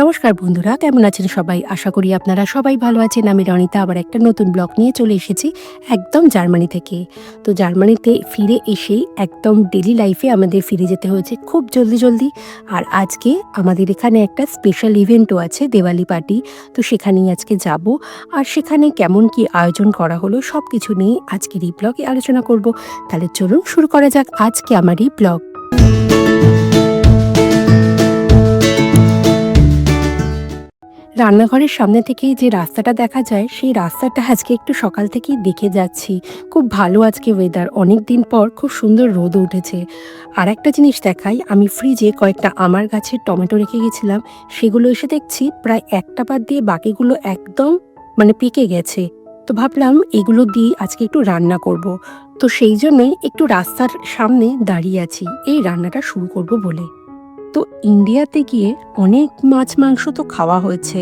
নমস্কার বন্ধুরা, কেমন আছেন সবাই? আশা করি আপনারা সবাই ভালো আছেন। আমি রনিতা, আবার একটা নতুন ব্লগ নিয়ে চলে এসেছি একদম জার্মানি থেকে। তো জার্মানিতে ফিরে এসেই একদম ডেলি লাইফে আমাদের ফিরে যেতে হয়েছে খুব জলদি জলদি। আর আজকে আমাদের এখানে একটা স্পেশাল ইভেন্টও আছে, দেওয়ালি পার্টি তো সেখানেই আজকে যাব। আর সেখানে কেমন কি আয়োজন করা হলো সব কিছু নিয়ে আজকের এই ব্লগে আলোচনা করব। তাহলে চলুন শুরু করা যাক আজকে আমার এই ব্লগ। রান্নাঘরের সামনে থেকেই যে রাস্তাটা দেখা যায়, সেই রাস্তাটা আজকে একটু সকাল থেকেই দেখে যাচ্ছি। খুব ভালো আজকে ওয়েদার অনেক দিন পর খুব সুন্দর রোদ উঠেছে। আর একটা জিনিস দেখাই, আমি ফ্রিজে কয়েকটা আমার গাছের টমেটো রেখে গেছিলাম। সেগুলো এসে দেখছি, প্রায় একটা বাদ দিয়ে বাকিগুলো একদম মানে পেকে গেছে। তো ভাবলাম এগুলো দিয়ে আজকে একটু রান্না করব। তো সেই জন্যই একটু রাস্তার সামনে দাঁড়িয়ে আছি। এই রান্নাটা শুরু করব বলে। তো ইন্ডিয়াতে গিয়ে অনেক মাছ মাংস তো খাওয়া হয়েছে।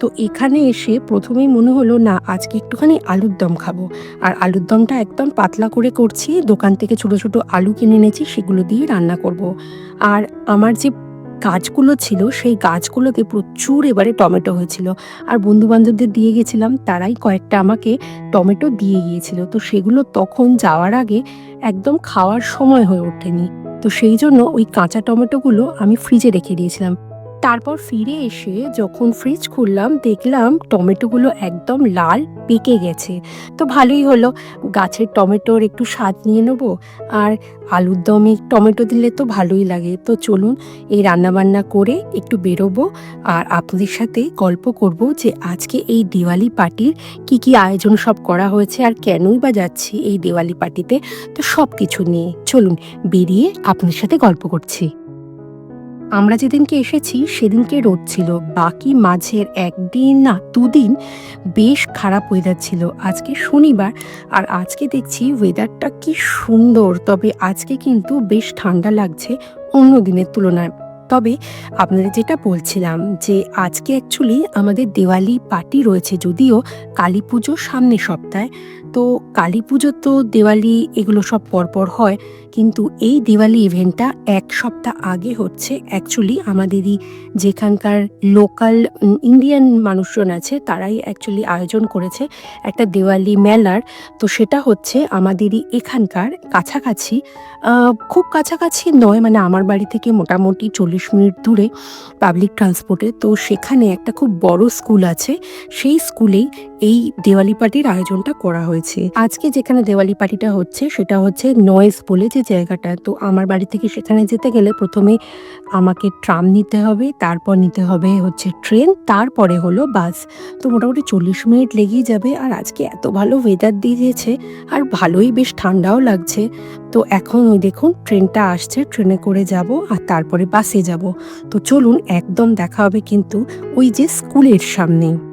তো এখানে এসে প্রথমেই মনে হলো, না, আজকে একটুখানি আলুর দম খাব। আর আলুর দমটা একদম পাতলা করে করছি, দোকান থেকে ছোট ছোট আলু কিনে এনেছি, সেগুলো দিয়ে রান্না করব। আর আমার যে গাছগুলো ছিল, সেই গাছগুলোতে প্রচুর এবারে টমেটো হয়েছিল। আর বন্ধু বান্ধবদের দিয়ে গেছিলাম, তারাই কয়েকটা আমাকে টমেটো দিয়ে গিয়েছিল। তো সেগুলো তখন যাওয়ার আগে একদম খাওয়ার সময় হয়ে ওঠেনি। তো সেই জন্য ওই কাঁচা টমেটোগুলো আমি ফ্রিজে রেখে দিয়েছিলাম। তারপর ফিরে এসে যখন ফ্রিজ খুললাম, দেখলাম টমেটোগুলো একদম লাল পেকে গেছে। তো ভালোই হলো। গাছের টমেটোর একটু স্বাদ নিয়ে নেব আর আলুর দমে টমেটো দিলে তো ভালোই লাগে। তো চলুন এই রান্নাবান্না করে একটু বেরোবো আর আপনাদের সাথে গল্প করব যে আজকে এই দিওয়ালি পার্টির কি কি আয়োজন সব করা হয়েছে আর কেনই বা যাচ্ছি এই দিওয়ালি পার্টিতে। তো সব কিছু নিয়ে চলুন বেরিয়ে আপনাদের সাথে গল্প করছি। আমরা যেদিনকে এসেছি, সেদিনকে রোদ ছিল। বাকি মাঝের একদিন না, দুদিন বেশ খারাপ ওয়েদার ছিল। আজকে শনিবার, আর আজকে দেখছি ওয়েদারটা কি সুন্দর। তবে আজকে কিন্তু বেশ ঠান্ডা লাগছে অন্য দিনের তুলনায়। তবে আপনাদের যেটা বলছিলাম যে, আজকে অ্যাকচুয়ালি আমাদের দেওয়ালি পার্টি রয়েছে যদিও কালী পুজো সামনের সপ্তাহে। তো কালী পুজো তো দেওয়ালি এগুলো সব পরপর হয়, কিন্তু এই দিওয়ালি ইভেন্টটা এক সপ্তাহ আগে হচ্ছে। অ্যাকচুয়ালি আমাদেরই যেখানকার লোকাল ইন্ডিয়ান মানুষজন আছে, তারাই অ্যাকচুয়ালি আয়োজন করেছে একটা দেওয়ালি মেলার। তো সেটা হচ্ছে আমাদেরই এখানকার কাছাকাছি খুব কাছাকাছি নয় মানে আমার বাড়ি থেকে মোটামুটি চল্লিশ মিনিট দূরে পাবলিক ট্রান্সপোর্টে তো সেখানে একটা খুব বড় স্কুল আছে, সেই স্কুলেই এই দেওয়ালি পার্টির আয়োজনটা করা হয়েছে। আজকে যেখানে দেওয়ালি পার্টিটা হচ্ছে, সেটা হচ্ছে নয়েজ বলে যে জায়গাটা। তো আমার বাড়ি থেকে সেখানে যেতে গেলে প্রথমে আমাকে ট্রাম নিতে হবে, তারপর নিতে হবে হচ্ছে ট্রেন তারপরে হলো বাস তো মোটামুটি চল্লিশ মিনিট লেগেই যাবে আর আজকে এত ভালো ওয়েদার দিয়ে দিয়েছে আর ভালোই বেশ ঠান্ডাও লাগছে। তো এখন ওই দেখুন ট্রেনটা আসছে ট্রেনে করে যাব আর তারপরে বাসে যাব। তো চলুন একদম দেখা হবে কিন্তু ওই যে স্কুলের সামনে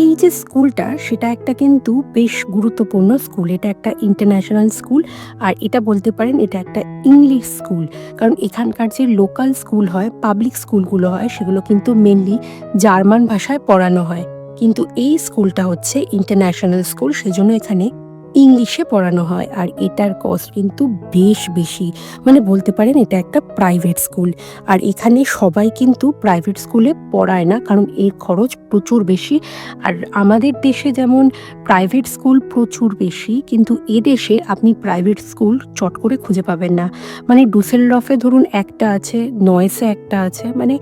এই যে স্কুলটা, সেটা একটা কিন্তু বেশ গুরুত্বপূর্ণ স্কুল। এটা একটা ইন্টারন্যাশনাল স্কুল আর এটা বলতে পারেন এটা একটা ইংলিশ স্কুল কারণ এখানকার যে লোকাল স্কুল হয় পাবলিক স্কুলগুলো হয়, সেগুলো কিন্তু মেনলি জার্মান ভাষায় পড়ানো হয়। কিন্তু এই স্কুলটা হচ্ছে ইন্টারন্যাশনাল স্কুল সেজন্য এখানে ইংলিশে পড়ানো হয় আর এটার কস্ট কিন্তু বেশ বেশি। মানে বলতে পারেন এটা একটা প্রাইভেট স্কুল আর এখানে সবাই কিন্তু প্রাইভেট স্কুলে পড়ায় না, কারণ এর খরচ প্রচুর বেশি। আর আমাদের দেশে যেমন প্রাইভেট স্কুল প্রচুর বেশি, কিন্তু এদেশে আপনি প্রাইভেট স্কুল চট করে খুঁজে পাবেন না। মানে ডুসেলডফে ধরুন একটা আছে নয়েসে একটা আছে মানে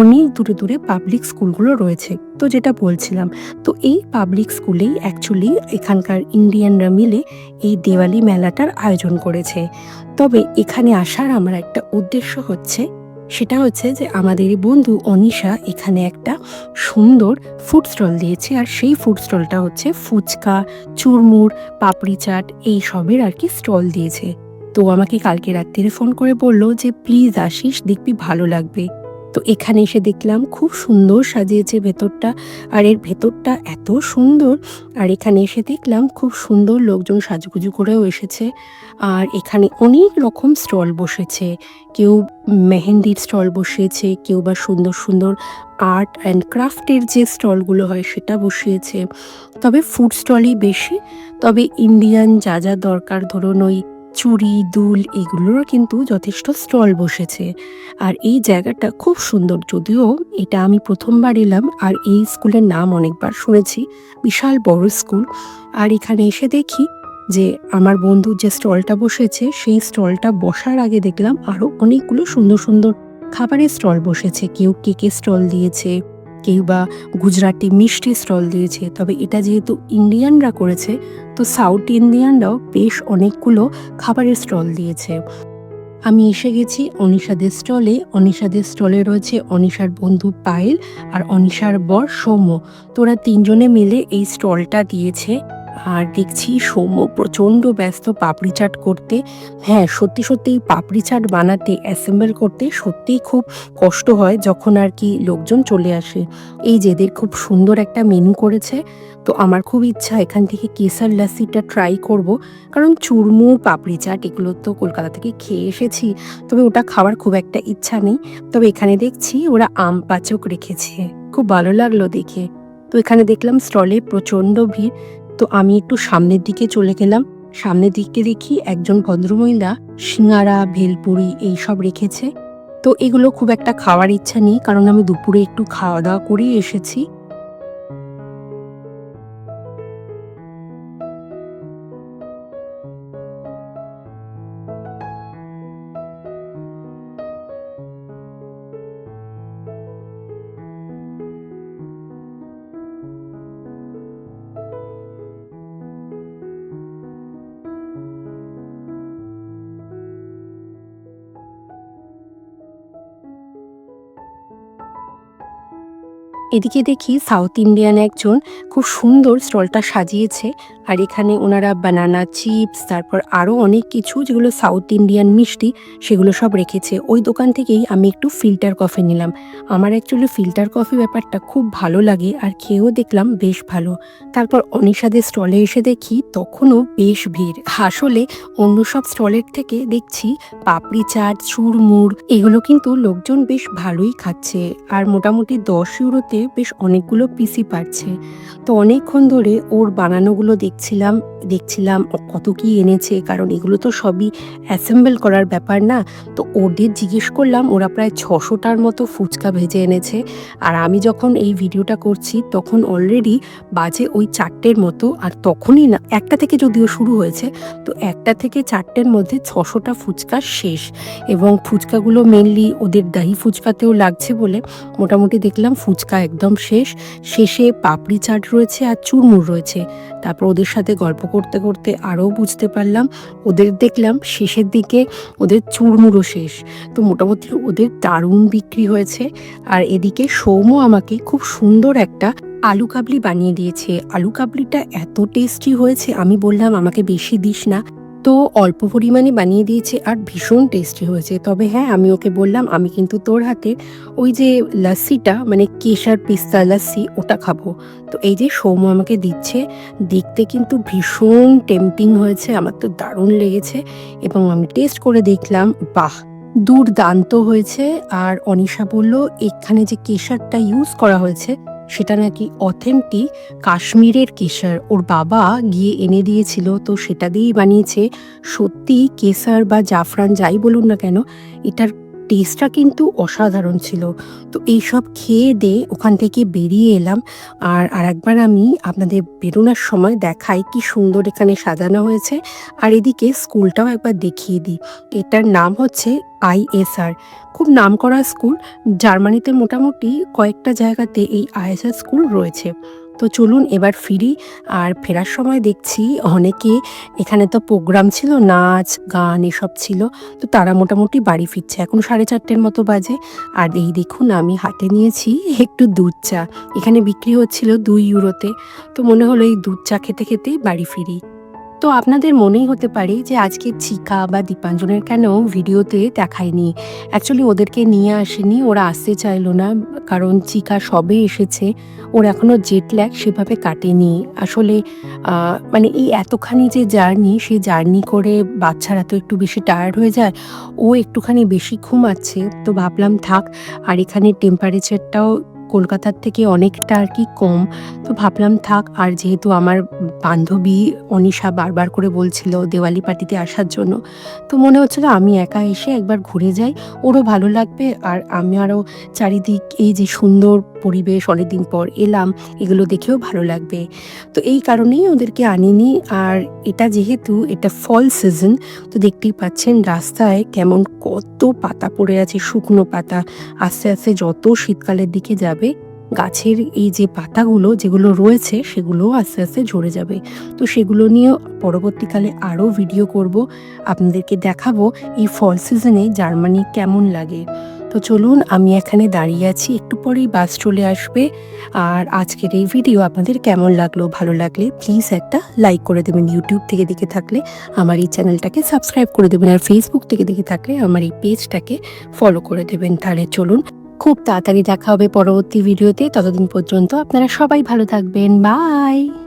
অনেক দূরে দূরে পাবলিক স্কুলগুলো রয়েছে। তো যেটা বলছিলাম, তো এই পাবলিক স্কুলেই অ্যাকচুয়ালি এখানকার ইন্ডিয়ানরা মিলে এই দেওয়ালি মেলাটার আয়োজন করেছে। তবে এখানে আসার আমার একটা উদ্দেশ্য হচ্ছে, সেটা হচ্ছে যে আমাদের বন্ধু অনিশা এখানে একটা সুন্দর ফুড স্টল দিয়েছে। আর সেই ফুড স্টলটা হচ্ছে ফুচকা, চুরমুর, পাপড়ি চাট এই সবের আর কি স্টল দিয়েছে। তো আমাকে কালকে রাত্রিরে ফোন করে বলল যে প্লিজ আসিস, দেখবি ভালো লাগবে। তো এখানে এসে দেখলাম খুব সুন্দর সাজিয়েছে ভেতরটা আর এর ভেতরটা এত সুন্দর আর এখানে এসে দেখলাম খুব সুন্দর লোকজন সাজুগুজু করেও এসেছে আর এখানে অনেক রকম স্টল বসেছে। কেউ মেহেন্দির স্টল বসিয়েছে, কেউ বা সুন্দর সুন্দর আর্ট অ্যান্ড ক্রাফটের যে স্টলগুলো হয় সেটা বসিয়েছে। তবে ফুড স্টলই বেশি। তবে ইন্ডিয়ান যা যা দরকার ধরুন ওই চুড়ি দুল এগুলোরও কিন্তু যথেষ্ট স্টল বসেছে। আর এই জায়গাটা খুব সুন্দর, যদিও এটা আমি প্রথমবার এলাম আর এই স্কুলের নাম অনেকবার শুনেছি, বিশাল বড় স্কুল। আর এখানে এসে দেখি যে আমার বন্ধুর যে স্টলটা বসেছে, সেই স্টলটা বসার আগে দেখলাম আরও অনেকগুলো সুন্দর সুন্দর খাবারের স্টল বসেছে। কেউ কেকের স্টল দিয়েছে কেউ বা গুজরাটি মিষ্টি স্টল দিয়েছে। তবে এটা যেহেতু ইন্ডিয়ানরা করেছে, তো সাউথ ইন্ডিয়ানরাও বেশ অনেকগুলো খাবারের স্টল দিয়েছে। আমি এসে গেছি অনিশাদের স্টলে। অনিশাদের স্টলে রয়েছে অনিশার বন্ধু পায়েল আর অনিশার বর সৌম্য। তোরা তিনজনে মিলে এই স্টলটা দিয়েছে। আর দেখছি সৌম্য প্রচণ্ড ব্যস্ত পাপড়ি চাট করতে। হ্যাঁ সত্যি সত্যি পাপড়ি চাট বানাতে, অ্যাসেম্বল করতে সত্যিই খুব কষ্ট হয় যখন আর কি লোকজন চলে আসে। এই যে, এদের খুব সুন্দর একটা মেনু করেছে। তো আমার খুব ইচ্ছা এখান থেকে কেসার লাসিটা ট্রাই করব। কারণ চুরমুর পাপড়ি চাট, এগুলো তো কলকাতা থেকে খেয়ে এসেছি, তবে ওটা খাওয়ার খুব একটা ইচ্ছা নেই। তবে এখানে দেখছি ওরা আম পাচক রেখেছে। খুব ভালো লাগল দেখে। তো এখানে দেখলাম স্টলে প্রচণ্ড ভিড়। তো আমি একটু সামনের দিকে চলে গেলাম। সামনের দিকে দেখি একজন ভদ্রমহিলা, সিঙ্গারা, ভেলপুরি এইসব রেখেছে। তো এগুলো খুব একটা খাওয়ার ইচ্ছা নেই, কারণ আমি দুপুরে একটু খাওয়া দাওয়া করেই এসেছি। এদিকে দেখি সাউথ ইন্ডিয়ান একজন খুব সুন্দর স্টলটা সাজিয়েছে। আর এখানে ওনারা বানানা চিপস তারপর আরও অনেক কিছু, যেগুলো সাউথ ইন্ডিয়ান মিষ্টি, সেগুলো সব রেখেছে। ওই দোকান থেকেই আমি একটু ফিল্টার কফি নিলাম। আমার অ্যাকচুয়ালি ফিল্টার কফি ব্যাপারটা খুব ভালো লাগে আর খেয়েও দেখলাম বেশ ভালো। তারপর অনিশাদের স্টলে এসে দেখি তখনও বেশ ভিড়। আসলে অন্য সব স্টলের থেকে দেখছি পাপড়ি চাট চুরমুড় এগুলো কিন্তু লোকজন বেশ ভালোই খাচ্ছে। আর মোটামুটি দশ ইউরোতে বেশ অনেকগুলো পিসি পাচ্ছে তো অনেকক্ষণ ধরে ওর বানানোগুলো দেখছিলাম দেখছিলাম কত কি এনেছে, কারণ এগুলো তো সবই অ্যাসেম্বল করার ব্যাপার না। তো ওদের জিজ্ঞেস করলাম, ওরা প্রায় ছশোটার মতো ফুচকা ভেজে এনেছে। আর আমি যখন এই ভিডিওটা করছি, তখন অলরেডি বাজে ওই চারটের মতো, আর তখনই না, একটা থেকে যদিও শুরু হয়েছে, তো একটা থেকে চারটের মধ্যে ছশোটা ফুচকা শেষ। এবং ফুচকাগুলো মেনলি ওদের দাহি ফুচকাতেও লাগছে বলে মোটামুটি দেখলাম ফুচকা একদম শেষ। শেষে পাপড়ি চাট রয়েছে আর চুরমুর রয়েছে। তারপর ওদের সাথে গল্প করতে করতে আরও বুঝতে পারলাম। ওদের দেখলাম শেষের দিকে ওদের চুরমুড়ো শেষ। তো মোটামুটি ওদের দারুণ বিক্রি হয়েছে। আর এদিকে সৌম্য আমাকে খুব সুন্দর একটা আলু কাবলি বানিয়ে দিয়েছে। আলু কাবলিটা এত টেস্টি হয়েছে আমি বললাম, আমাকে বেশি দিস না। তো অল্প পরিমাণে বানিয়ে দিয়েছে আর ভীষণ টেস্টি হয়েছে। তবে হ্যাঁ আমি ওকে বললাম, আমি কিন্তু তোর হাতে ওই যে লাস্সিটা মানে কেশার পিস্তা লাস্সি ওটা খাব। তো এই যে সৌম্য আমাকে দিচ্ছে, দেখতে কিন্তু ভীষণ টেম্পটিং হয়েছে, আমার তো দারুণ লেগেছে এবং আমি টেস্ট করে দেখলাম, বাহ! দুর্দান্ত হয়েছে। আর অনিশা বলল, এখানে যে কেশারটা ইউজ করা হয়েছে সেটা নাকি অথেন্টিক কাশ্মীরের কেশর। ওর বাবা গিয়ে এনে দিয়েছিল, তো সেটা দিয়েই বানিয়েছে। সত্যি কেশার বা জাফরান যাই বলুন না কেন, এটার টেস্টটা কিন্তু অসাধারণ ছিল। তো এইসব খেয়ে দিয়ে ওখান থেকে বেরিয়ে এলাম। আর আরেকবার আমি আপনাদের বেরোনোর সময় দেখাই কি সুন্দর এখানে সাজানো হয়েছে। আর এদিকে স্কুলটাও একবার দেখিয়ে দিই। এটার নাম হচ্ছে আইএসআর খুব নামকরা স্কুল। জার্মানিতে মোটামুটি কয়েকটা জায়গাতে এই আইএসআর স্কুল রয়েছে। তো চলুন এবার ফিরি আর ফেরার সময় দেখছি অনেকে এখানে তো প্রোগ্রাম ছিল, নাচ, গান এসব ছিল, তো তারা মোটামুটি বাড়ি ফিরছে। এখন সাড়ে চারটের মতো বাজে। আর এই দেখুন আমি হাতে নিয়েছি একটু দুধ চা। এখানে বিক্রি হচ্ছিল দুই ইউরোতে। তো মনে হলো এই দুধ চা খেতে খেতেই বাড়ি ফিরি। তো আপনাদের মনেই হতে পারে যে আজকে চিকা বা দীপাঞ্জনের কেন ভিডিওতে দেখায়নি। অ্যাকচুয়ালি ওদেরকে নিয়ে আসেনি, ওরা আসতে চাইলো না, কারণ চিকা সবে এসেছে, ওর এখনও জেট ল্যাগ সেভাবে কাটেনি। আসলে মানে এই এতখানি যে জার্নি, সেই জার্নি করে বাচ্চারা তো একটু বেশি টায়ার্ড হয়ে যায়, ও একটুখানি বেশি ঘুমাচ্ছে, তো ভাবলাম থাক, আর এখানে টেম্পারেচারটাও কলকাতার থেকে অনেকটা আর কি কম। তো ভাবলাম থাক, আর যেহেতু আমার বান্ধবী অনিশা বারবার করে বলছিল দেওয়ালি পার্টিতে আসার জন্য, তো মনে হচ্ছিল আমি একা এসে একবার ঘুরে যাই, ওরও ভালো লাগবে, আর আমি আরও চারিদিক এই যে সুন্দর পরিবেশ অনেকদিন পর এলাম, এগুলো দেখেও ভালো লাগবে। তো এই কারণেই ওদেরকে আনিনি, আর এটা যেহেতু এটা ফল সিজন তো দেখতেই পাচ্ছেন রাস্তায় কেমন কত পাতা পড়ে আছে, শুকনো পাতা, আস্তে আস্তে যত শীতকালের দিকে যাবে গাছের এই যে পাতাগুলো যেগুলো রয়েছে সেগুলোও আস্তে আস্তে ঝরে যাবে। তো সেগুলো নিয়েও পরবর্তীকালে আরও ভিডিও করব, আপনাদেরকে দেখাবো এই ফল সিজনে জার্মানি কেমন লাগে। তো চলুন, আমি এখানে দাঁড়িয়ে আছি, একটু পরেই বাস চলে আসবে। আর আজকের এই ভিডিও আপনাদের কেমন লাগল, ভালো লাগলে প্লিজ একটা লাইক করে দেবেন ইউটিউব থেকে দেখে থাকলে। আমার এই চ্যানেলটাকে সাবস্ক্রাইব করে দেবেন আর ফেসবুক থেকে দেখে থাকলে আমার এই পেজটাকে ফলো করে দেবেন। তাহলে চলুন খুব তাড়াতাড়ি দেখা হবে পরবর্তী ভিডিওতে। ততদিন পর্যন্ত আপনারা সবাই ভালো থাকবেন। বাই!